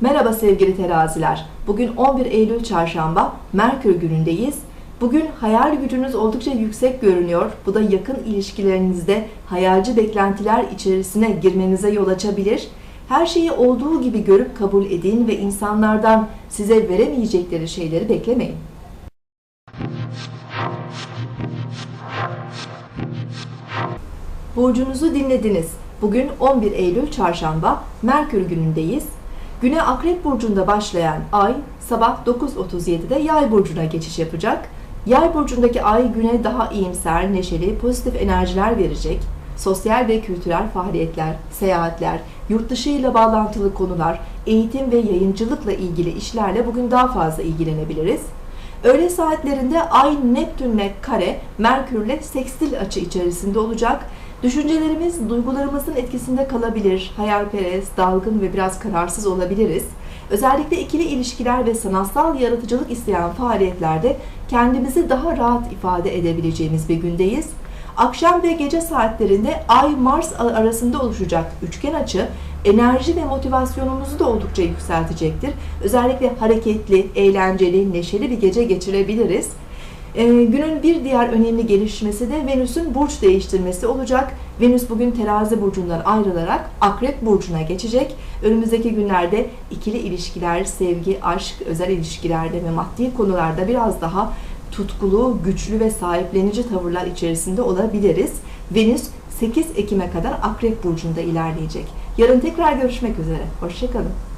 Merhaba sevgili teraziler. Bugün 11 Eylül Çarşamba, Merkür günündeyiz. Bugün hayal gücünüz oldukça yüksek görünüyor. Bu da yakın ilişkilerinizde hayalci beklentiler içerisine girmenize yol açabilir. Her şeyi olduğu gibi görüp kabul edin ve insanlardan size veremeyecekleri şeyleri beklemeyin. Burcunuzu dinlediniz. Bugün 11 Eylül Çarşamba, Merkür günündeyiz. Güne Akrep Burcu'nda başlayan ay sabah 9.37'de Yay Burcu'na geçiş yapacak. Yay Burcu'ndaki ay güne daha iyimser, neşeli, pozitif enerjiler verecek. Sosyal ve kültürel faaliyetler, seyahatler, yurt dışı ile bağlantılı konular, eğitim ve yayıncılıkla ilgili işlerle bugün daha fazla ilgilenebiliriz. Öğle saatlerinde Ay Neptünle kare, Merkürle sekstil açı içerisinde olacak. Düşüncelerimiz duygularımızın etkisinde kalabilir, hayalperest, dalgın ve biraz kararsız olabiliriz. Özellikle ikili ilişkiler ve sanatsal yaratıcılık isteyen faaliyetlerde kendimizi daha rahat ifade edebileceğimiz bir gündeyiz. Akşam ve gece saatlerinde Ay-Mars arasında oluşacak üçgen açı enerji ve motivasyonumuzu da oldukça yükseltecektir. Özellikle hareketli, eğlenceli, neşeli bir gece geçirebiliriz. Ee, günün bir diğer önemli gelişmesi de Venüs'ün burç değiştirmesi olacak. Venüs bugün terazi burcundan ayrılarak akrep burcuna geçecek. Önümüzdeki günlerde ikili ilişkiler, sevgi, aşk, özel ilişkilerde ve maddi konularda biraz daha tutkulu, güçlü ve sahiplenici tavırlar içerisinde olabiliriz. Venüs 8 Ekim'e kadar Akrep Burcu'nda ilerleyecek. Yarın tekrar görüşmek üzere. Hoşçakalın.